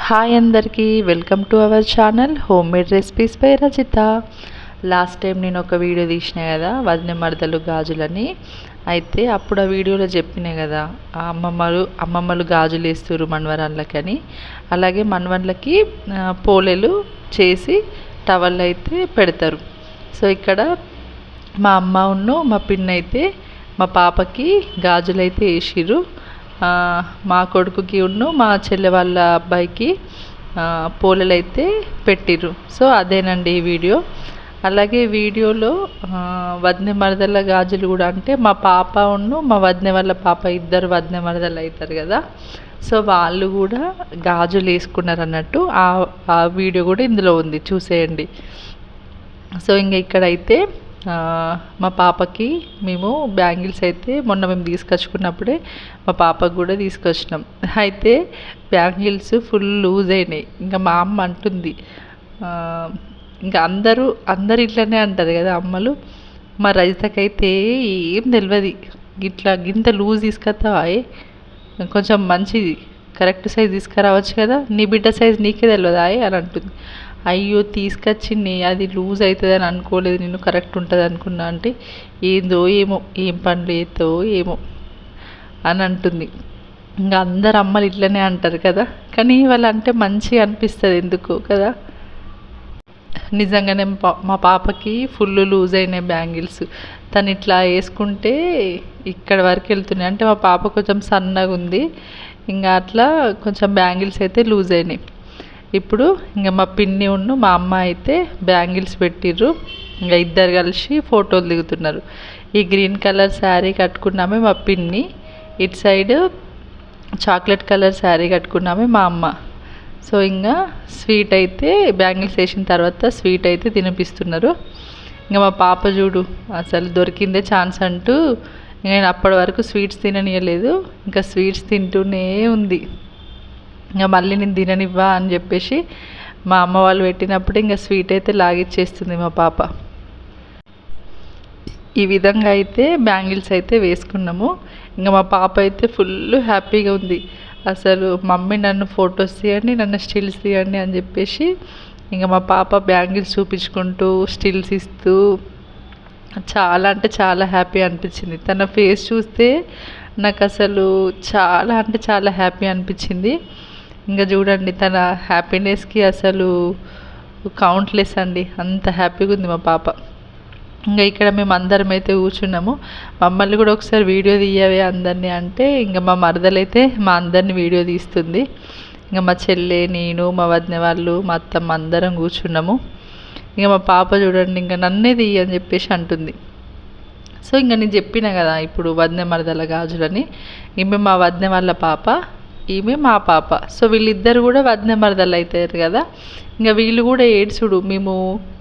Hi అందరికీ welcome to our channel home made recipes by Rajitha last time నేను ఒక video తీసిన కదా వదిన మరదలు గాజులని. అయితే అప్పుడు ఆ వీడియోలో చెప్పినా కదా ఆ అమ్మమ్మలు అమ్మమ్మలు గాజులు వేస్తారు మన్వరాళ్ళకని. అలాగే మన్వన్లకి పోలేలు చేసి టవల్ అయితే పెడతారు. సో ఇక్కడ మా అమ్మ ఉన్ను మా పిన్న అయితే మా పాపకి గాజులు అయితే మా కొడుకుకి ఉన్ను మా చెల్లె వాళ్ళ అబ్బాయికి ఆ, పోలలు అయితే పెట్టిర్రు. సో అదేనండి ఈ వీడియో. అలాగే వీడియోలో వదినె మరదల గాజులు కూడా అంటే మా పాప ఉన్ను మా వదినె వాళ్ళ పాప ఇద్దరు వదినె మరదలు అవుతారు కదా. సో వాళ్ళు కూడా గాజులు వేసుకున్నారు అన్నట్టు. ఆ వీడియో కూడా ఇందులో ఉంది చూసేయండి. సో ఇంక ఇక్కడైతే మా పాపకి మేము బ్యాంగిల్స్ అయితే మొన్న మేము తీసుకొచ్చుకున్నప్పుడే మా పాపకు కూడా తీసుకొచ్చినాం. అయితే బ్యాంగిల్స్ ఫుల్ లూజ్ అయినాయి. ఇంకా మా అమ్మ అంటుంది ఇంకా అందరూ అందరు ఇట్లనే అంటారు కదా అమ్మలు మా రజితకైతే ఏం తెలియదు ఇట్లా గింత లూజ్ తీసుకొస్తావా కొంచెం మంచిది కరెక్ట్ సైజ్ తీసుకురావచ్చు కదా నీ బిడ్డ సైజ్ నీకే తెలియదా అని అంటుంది. అయ్యో తీసుకొచ్చింది అది లూజ్ అవుతుంది అని అనుకోలేదు నేను కరెక్ట్ ఉంటుంది అనుకున్నా అంటే ఏందో ఏమో ఏం పనులు ఏతో ఏమో అని అంటుంది. ఇంకా అందరు అమ్మలు ఇట్లనే అంటారు కదా కానీ వాళ్ళు అంటే మంచిగా అనిపిస్తుంది ఎందుకో కదా. నిజంగానే పా- మా పాపకి ఫుల్ లూజ్ అయినాయి బ్యాంగిల్స్. తను ఇట్లా వేసుకుంటే ఇక్కడ వరకు వెళ్తున్నాయి. అంటే మా పాప కొంచెం సన్నగా ఉంది ఇంకా అట్లా కొంచెం బ్యాంగిల్స్ అయితే లూజ్ అయినాయి. ఇప్పుడు ఇంకా మా పిన్ని ఉన్ను మా అమ్మ అయితే బ్యాంగిల్స్ పెట్టిర్రు. ఇంకా ఇద్దరు కలిసి ఫోటోలు దిగుతున్నారు. ఈ గ్రీన్ కలర్ శారీ కట్టుకున్నామే మా పిన్ని ఇటు సైడ్ చాక్లెట్ కలర్ శారీ కట్టుకున్నామే మా అమ్మ. సో ఇంకా స్వీట్ అయితే బ్యాంగిల్స్ వేసిన తర్వాత స్వీట్ అయితే తినిపిస్తున్నారు. ఇంకా మా పాప చూడు అసలు దొరికిందే ఛాన్స్ అంటూ నేను అప్పటి వరకు స్వీట్స్ తిననీయలేదు ఇంకా స్వీట్స్ తింటూనే ఉంది. ఇంకా మళ్ళీ నేను తిననివ్వా అని చెప్పేసి మా అమ్మ వాళ్ళు పెట్టినప్పుడు ఇంకా స్వీట్ అయితే లాగిచ్చేస్తుంది మా పాప. ఈ విధంగా అయితే బ్యాంగిల్స్ అయితే వేసుకున్నాము. ఇంకా మా పాప అయితే ఫుల్ హ్యాపీగా ఉంది. అసలు మమ్మీ నన్ను ఫొటోస్ తీయండి నన్ను స్టిల్స్ తీయండి అని చెప్పేసి ఇంకా మా పాప బ్యాంగిల్స్ చూపించుకుంటూ స్టిల్స్ ఇస్తూ చాలా అంటే చాలా హ్యాపీ అనిపించింది. తన ఫేస్ చూస్తే నాకు అసలు చాలా అంటే చాలా హ్యాపీ అనిపించింది. ఇంకా చూడండి తన హ్యాపీనెస్కి అసలు కౌంట్లెస్ అండి. అంత హ్యాపీగా ఉంది మా పాప. ఇంకా ఇక్కడ మేము అందరం అయితే కూర్చున్నాము. మమ్మల్ని కూడా ఒకసారి వీడియో తీయవే అందరినీ అంటే ఇంకా మా మరదలైతే మా అందరిని వీడియో తీస్తుంది. ఇంకా మా చెల్లె నేను మా వదిన వాళ్ళు మా అత్తమ్మ అందరం కూర్చున్నాము. ఇంకా మా పాప చూడండి ఇంకా నన్నే తీయ అని చెప్పేసి అంటుంది. సో ఇంకా నేను చెప్పిన కదా ఇప్పుడు వదిన మరదల గాజులని. ఈమె మా వదిన వాళ్ళ పాప ఈమె మా పాప. సో వీళ్ళిద్దరు కూడా వదిన మరదలు అవుతారు కదా. ఇంకా వీళ్ళు కూడా ఏడ్చుడు మేము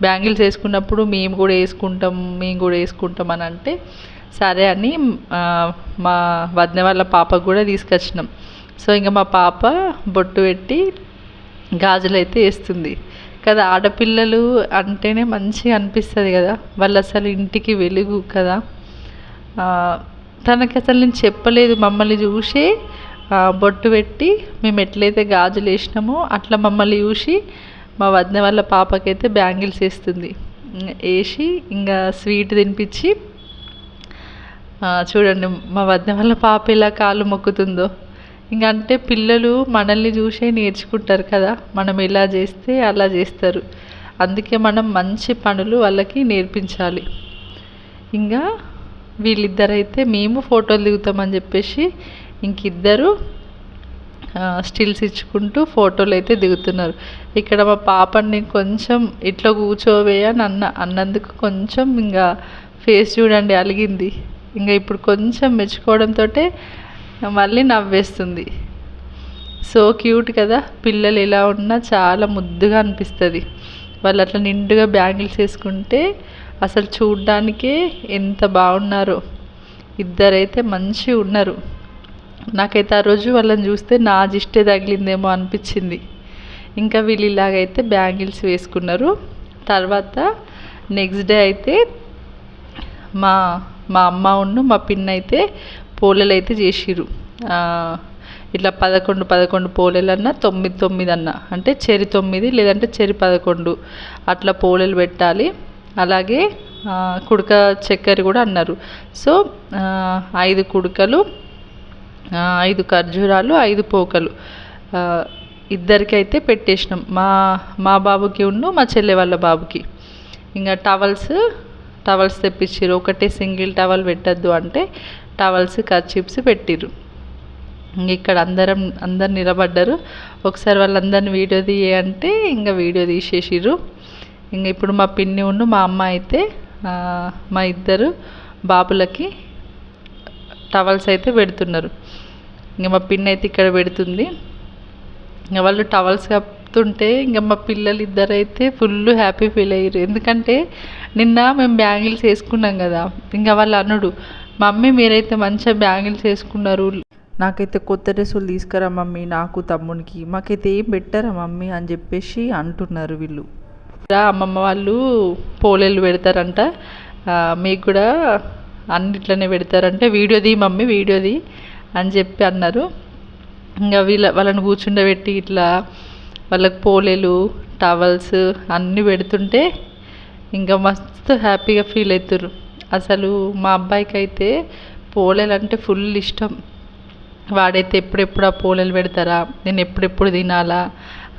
బ్యాంగిల్స్ వేసుకున్నప్పుడు మేము కూడా వేసుకుంటాం మేము కూడా వేసుకుంటాం అని అంటే సరే అని మా వదిన వాళ్ళ పాపకు కూడా తీసుకొచ్చినాం. సో ఇంకా మా పాప బొట్టు పెట్టి గాజులు అయితే వేస్తుంది. కదా ఆడపిల్లలు అంటేనే మంచిగా అనిపిస్తుంది కదా. వాళ్ళు అసలు ఇంటికి వెలుగు కదా. తనకి అసలు నేను చెప్పలేదు మమ్మల్ని చూసి బొట్టు పెట్టి మేము ఎట్లయితే గాజులు వేసినామో అట్లా మమ్మల్ని చూసి మా వదిన వాళ్ళ పాపకైతే బ్యాంగిల్స్ వేస్తుంది. వేసి ఇంకా స్వీట్ తినిపించి చూడండి మా వదిన వాళ్ళ పాప ఎలా కాళ్ళు మొక్కుతుందో. ఇంకా అంటే పిల్లలు మనల్ని చూసే నేర్చుకుంటారు కదా మనం ఎలా చేస్తే అలా చేస్తారు. అందుకే మనం మంచి పనులు వాళ్ళకి నేర్పించాలి. ఇంకా వీళ్ళిద్దరైతే మేము ఫోటోలు దిగుతామని చెప్పేసి ఇంకిద్దరు స్టిల్స్ ఇచ్చుకుంటూ ఫోటోలు అయితే దిగుతున్నారు. ఇక్కడ మా పాపని కొంచెం ఇట్లా కూర్చోవేయని అన్న అన్నందుకు కొంచెం ఇంకా ఫేస్ చూడండి అలిగింది. ఇంకా ఇప్పుడు కొంచెం మెచ్చుకోవడంతో మళ్ళీ నవ్వేస్తుంది. సో క్యూట్ కదా పిల్లలు ఎలా ఉన్నా చాలా ముద్దుగా అనిపిస్తుంది. వాళ్ళు అట్లా నిండుగా బ్యాంగిల్స్ వేసుకుంటే అసలు చూడ్డానికే ఎంత బాగున్నారో. ఇద్దరైతే మంచిగా ఉన్నారు. నాకైతే ఆ రోజు వాళ్ళని చూస్తే నా జిష్టే తగిలిందేమో అనిపించింది. ఇంకా వీళ్ళు ఇలాగైతే బ్యాంగిల్స్ వేసుకున్నారు. తర్వాత నెక్స్ట్ డే అయితే మా మా అమ్మ ఉండు మా పిన్న అయితే పోలలు అయితే చేసిరు ఇట్లా పదకొండు పదకొండు పోలేలన్నా తొమ్మిది తొమ్మిది అన్న. అంటే చెరి తొమ్మిది లేదంటే చెరి పదకొండు. అట్లా పోలేలు పెట్టాలి. అలాగే కుడక చక్కెర కూడా అన్నారు. సో ఐదు కుడకలు ఐదు ఖర్జూరాలు ఐదు పోకలు. ఇద్దరికి అయితే పెట్టేసినాం. మా మా బాబుకి ఉండు మా చెల్లె వాళ్ళ బాబుకి. ఇంకా టవల్స్ టవల్స్ తెప్పించారు ఒకటే సింగిల్ టవల్ పెట్టద్దు అంటే టవల్స్ కర్చిప్స్ పెట్టిర్రు. ఇక్కడ అందరం అందరు నిలబడ్డారు. ఒకసారి వాళ్ళందరిని వీడియో తీయ అంటే ఇంకా వీడియో తీసేసిర్రు. ఇంకా ఇప్పుడు మా పిన్ని ఉండు మా అమ్మ అయితే మా ఇద్దరు బాబులకి టవల్స్ అయితే పెడుతున్నారు. ఇంకా మా పిన్ అయితే ఇక్కడ పెడుతుంది. ఇంకా వాళ్ళు టవల్స్ కప్పుతుంటే ఇంకా మా పిల్లలు ఇద్దరు అయితే ఫుల్ హ్యాపీ ఫీల్ అయ్యారు. ఎందుకంటే నిన్న మేము బ్యాంగిల్స్ వేసుకున్నాం కదా ఇంకా వాళ్ళు అనుడు మమ్మీ మీరైతే మంచిగా బ్యాంగిల్స్ వేసుకున్నారు. నాకైతే కొత్త డ్రెస్సులు తీసుకురా మమ్మీ నాకు తమ్మునికి మాకైతే ఏం పెట్టారా మమ్మీ అని చెప్పేసి అంటున్నారు వీళ్ళు. అమ్మమ్మ వాళ్ళు పోలేలు పెడతారంట. మీకు కూడా అన్నిట్లనే పెడతారంటే వీడియోది మమ్మీ వీడియోది అని చెప్పి అన్నారు. ఇంకా వీళ్ళ వాళ్ళని కూర్చుండబెట్టి ఇట్లా వాళ్ళకి పోలేలు టవల్స్ అన్నీ పెడుతుంటే ఇంకా మస్తు హ్యాపీగా ఫీల్ అవుతారు అసలు మా అబ్బాయికి అయితే పోలేలు అంటే ఫుల్ ఇష్టం. వాడైతే ఎప్పుడెప్పుడు ఆ పోలేలు పెడతారా నేను ఎప్పుడెప్పుడు తినాలా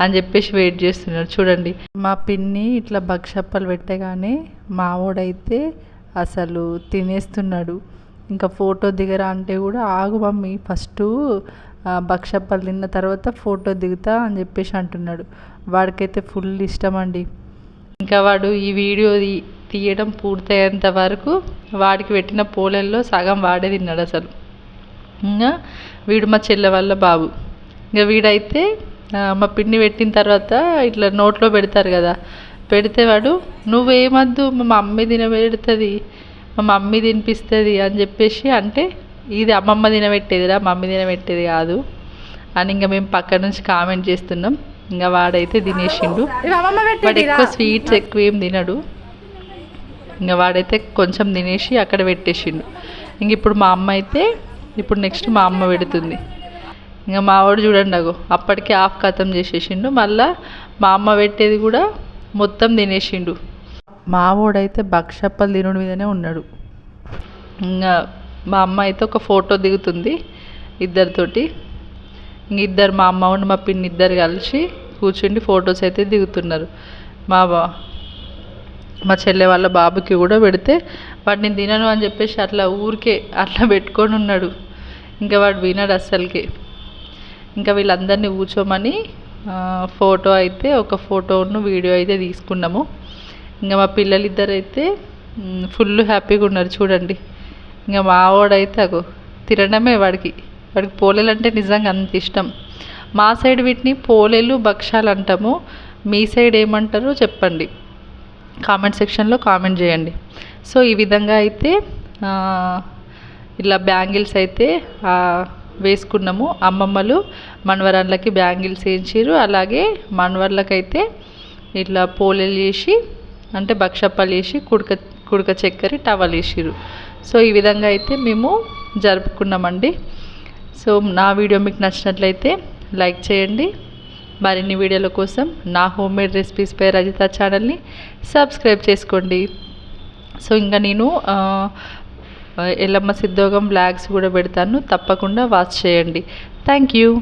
అని చెప్పేసి వెయిట్ చేస్తున్నాడు చూడండి. మా పిన్ని ఇట్లా బక్షప్పలు పెట్టగానే మావోడైతే అసలు తినేస్తున్నాడు. ఇంకా ఫోటో దిగరా అంటే కూడా ఆగు మమ్మీ ఫస్ట్ భక్షప్పలు తిన్న తర్వాత ఫోటో దిగుతా అని చెప్పేసి అంటున్నాడు. వాడికైతే ఫుల్ ఇష్టం అండి ఇంకా వాడు ఈ వీడియో తీయడం పూర్తయ్యేంత వరకు వాడికి పెట్టిన పోలల్లో సగం వాడే తిన్నాడు అసలు. ఇంకా వీడు మా చెల్లె వాళ్ళ బాబు. ఇంకా వీడైతే మా పిండి పెట్టిన తర్వాత ఇట్లా నోట్లో పెడతారు కదా పెడితే వాడు నువ్వేమద్దు మా మమ్మీ తినబెడుతుంది మా మమ్మీ తినిపిస్తుంది అని చెప్పేసి అంటే ఇది అమ్మమ్మ తినబెట్టేదిరా మమ్మీ తినబెట్టేది కాదు అని ఇంకా మేము పక్క నుంచి కామెంట్ చేస్తున్నాం. ఇంకా వాడైతే తినేసిండు. వాడు ఎక్కువ స్వీట్స్ ఎక్కువ ఏం తినడు. ఇంకా వాడైతే కొంచెం తినేసి అక్కడ పెట్టేసిండు. ఇంక ఇప్పుడు మా అమ్మ అయితే ఇప్పుడు నెక్స్ట్ మా అమ్మ పెడుతుంది. ఇంకా మావాడు చూడండి అగో అప్పటికే హాఫ్ కథం చేసేసిండు. మళ్ళా మా అమ్మ పెట్టేది కూడా మొత్తం తినేసిండు. మావోడైతే బక్షప్పలు తినుడి మీదనే ఉన్నాడు. ఇంకా మా అమ్మ అయితే ఒక ఫోటో దిగుతుంది ఇద్దరితోటి. ఇంక ఇద్దరు మా అమ్మ ఉండి మా పిన్ని ఇద్దరు కలిసి కూర్చుండి ఫొటోస్ అయితే దిగుతున్నారు. మా బా మా చెల్లె వాళ్ళ బాబుకి కూడా పెడితే వాడు నేను తినను అని చెప్పేసి అట్లా ఊరికే అట్లా పెట్టుకొని ఉన్నాడు. ఇంకా వాడు వినడు అస్సలకి. ఇంకా వీళ్ళందరినీ కూర్చోమని ఫోటో అయితే ఒక ఫోటోను వీడియో అయితే తీసుకున్నాము. ఇంకా మా పిల్లలిద్దరు అయితే ఫుల్ హ్యాపీగా ఉన్నారు చూడండి. ఇంకా మా వాడైతే అగో తినడమే వాడికి. వాడికి పోలేలు అంటే నిజంగా అంత ఇష్టం. మా సైడ్ వీటిని పోలేలు భక్షాలు అంటాము. మీ సైడ్ ఏమంటారో చెప్పండి. కామెంట్ సెక్షన్లో కామెంట్ చేయండి. సో ఈ విధంగా అయితే ఇలా బ్యాంగిల్స్ అయితే వేసుకున్నాము. అమ్మమ్మలు మనవరాళ్ళకి బ్యాంగిల్స్ వేయించారు అలాగే మనవర్లకైతే ఇట్లా పోలేలు చేసి అంటే బక్షప్పలు వేసి కుడక కుడక చక్కెర టవల్ వేసిరు సో ఈ విధంగా అయితే మేము జరుపుకున్నామండి. సో నా వీడియో మీకు నచ్చినట్లయితే లైక్ చేయండి. మరిన్ని వీడియోల కోసం నా హోమ్మేడ్ రెసిపీస్పై రజిత ఛానల్ని సబ్స్క్రైబ్ చేసుకోండి. సో ఇంకా నేను ఎల్లమ్మ సిద్ధోగం బ్లాగ్స్ కూడా పెడతాను. తప్పకుండా వాచ్ చేయండి. Thank you.